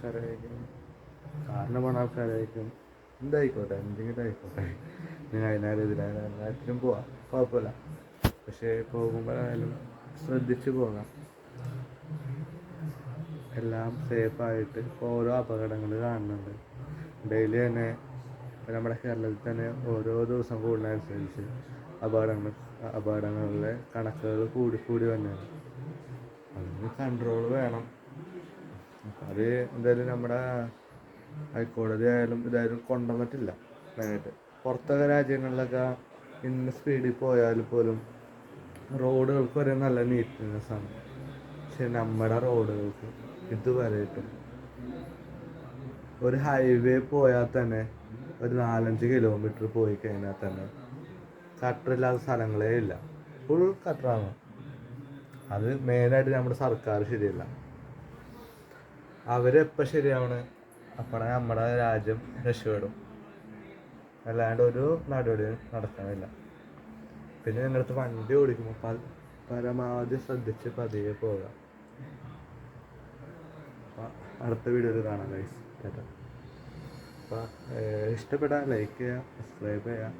ആൾക്കാരായിരിക്കും. കാരണമാണ് ആൾക്കാരായിരിക്കും. എന്തായിക്കോട്ടെ എന്തെങ്കിലും ആയിക്കോട്ടെ ഞാൻ അതിനാലും ഇതിനായാലും എല്ലാത്തിനും പോവാം. കുഴപ്പമില്ല. പക്ഷേ പോകുമ്പോഴായാലും ശ്രദ്ധിച്ച് പോകാം. എല്ലാം സേഫായിട്ട് ഇപ്പോൾ ഓരോ അപകടങ്ങൾ കാണുന്നുണ്ട്. ഡെയിലി തന്നെ ഇപ്പം നമ്മുടെ കേരളത്തിൽ തന്നെ ഓരോ ദിവസം കൂടുന്നതനുസരിച്ച് അപകടങ്ങൾ അപകടങ്ങളിലെ കണക്കുകൾ കൂടി കൂടി വന്നതാണ് അതിന് കൺട്രോൾ വേണം. അത് എന്തായാലും നമ്മുടെ ഹൈക്കോടതി ആയാലും ഇതായാലും കൊണ്ടുവന്നിട്ടില്ല മെയിനായിട്ട്. പുറത്തൊക്കെ രാജ്യങ്ങളിലൊക്കെ ഇന്ന സ്പീഡിൽ പോയാൽ പോലും റോഡുകൾക്ക് വരെ നല്ല നീറ്റ്നെസ് ആണ്. പക്ഷെ നമ്മുടെ റോഡുകൾക്ക് ഇതുവരെയായിട്ടും ഒരു ഹൈവേ പോയാൽ തന്നെ ഒരു നാലഞ്ച് കിലോമീറ്റർ പോയി കഴിഞ്ഞാൽ തന്നെ കട്ടറില്ലാത്ത സ്ഥലങ്ങളേ ഇല്ല. ഫുൾ കട്ടറാണ്. അത് മെയിനായിട്ട് നമ്മുടെ സർക്കാർ ശരിയല്ല. അവരെപ്പോൾ ശരിയാവണ്? അപ്പണ നമ്മുടെ രാജ്യം രക്ഷപ്പെടും. അല്ലാണ്ട് ഒരു നടപടിയും നടക്കണില്ല പിന്നെ നിങ്ങളടുത്ത് വണ്ടി ഓടിക്കുമ്പോൾ പരമാവധി ശ്രദ്ധിച്ച് പതിയെ പോകാം അടുത്ത വീഡിയോയിൽ കാണാം ഗൈസ് കേട്ടോ. അപ്പോൾ ഇഷ്ടപ്പെട്ടാൽ ലൈക്ക് ചെയ്യുക സബ്സ്ക്രൈബ് ചെയ്യുക